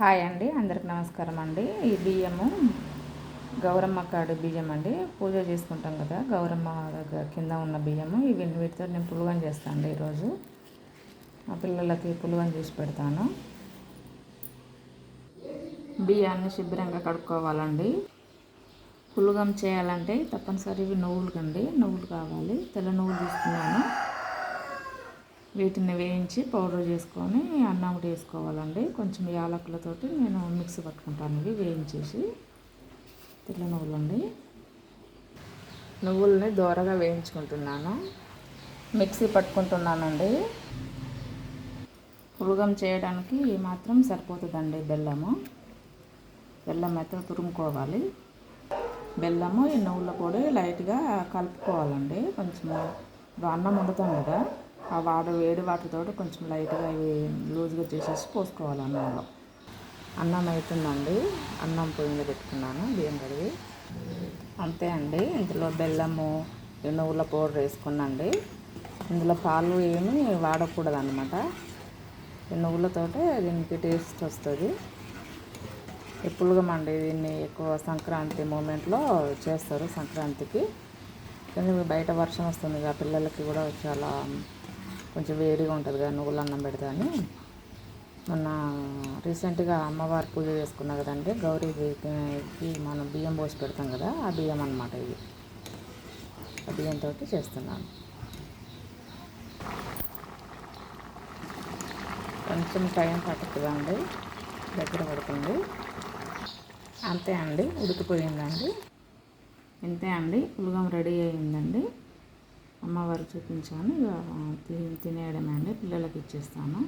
Hi అండి అందరికి నమస్కారం అండి. ఈ బియ్యము గౌరమ్మ కాడు బియ్యం అండి. పూజ చేసుకుంటాం కదా గౌరమ్మ దగ్గర కింద ఉన్న బియ్యము. ఇవి వీటితో నేను పులుగం చేస్తాను అండి ఈరోజు. మా పిల్లలకి పులుగం చేసి పెడతాను. బియ్యాన్ని శుభ్రంగా కడుక్కోవాలండి. పులుగం చేయాలంటే తప్పనిసరి ఇవి నువ్వులు కండి. నువ్వులు కావాలి. తెల్ల నువ్వులు తీసుకున్నాను. వీటిని వేయించి పౌడర్ చేసుకొని అన్నం కూడా వేసుకోవాలండి. కొంచెం యాలకులతోటి నేను మిక్సీ పట్టుకుంటాను ఇవి వేయించేసి. తెల్ల నువ్వులండి నువ్వుల్ని దోరగా వేయించుకుంటున్నాను. మిక్సీ పట్టుకుంటున్నానండి. పురుగం చేయడానికి మాత్రం సరిపోతుందండి బెల్లము. బెల్లం అయితే తురుముకోవాలి. బెల్లము ఈ నువ్వుల పొడి లైట్గా కలుపుకోవాలండి. కొంచెము అన్నం వండుతాం కదా. ఆ వాటర్ వేడి వాటర్తో కొంచెం లైట్గా ఇవి లూజ్గా చేసేసి పోసుకోవాలి అన్నంలో. అన్నం అవుతుందండి అన్నం పొయ్యి మీద పెట్టుకున్నాను బియ్యం కడిగి. అంతే అండి. ఇందులో బెల్లము నువ్వుల పౌడర్ వేసుకున్నాండి. ఇందులో పాలు ఏమి వాడకూడదు అనమాట నువ్వులతోటే దీనికి టేస్ట్ వస్తుంది. ఎప్పుడుగా మండి దీన్ని ఎక్కువ సంక్రాంతి మూమెంట్లో చేస్తారు సంక్రాంతికి. కానీ బయట వర్షం వస్తుంది కదా పిల్లలకి కూడా చాలా కొంచెం వేడిగా ఉంటుంది కదా నువ్వులు అన్నం పెడతా అని. మొన్న రీసెంట్గా అమ్మవారి పూజ చేసుకున్నా కదండి గౌరీకి మనం బియ్యం పోసి పెడతాం కదా ఆ బియ్యం అనమాట ఇది. ఆ బియ్యంతో చేస్తున్నాను. కొంచెం టైం పట్టుతుందండి దగ్గర పడుతుంది. అంతే అండి ఉడికిపోయిందండి. ఇంతే అండి పులుగం రెడీ అయిందండి. అమ్మవారు చూపించాను ఇక తినేయడమే అండి పిల్లలకి ఇచ్చేస్తాను.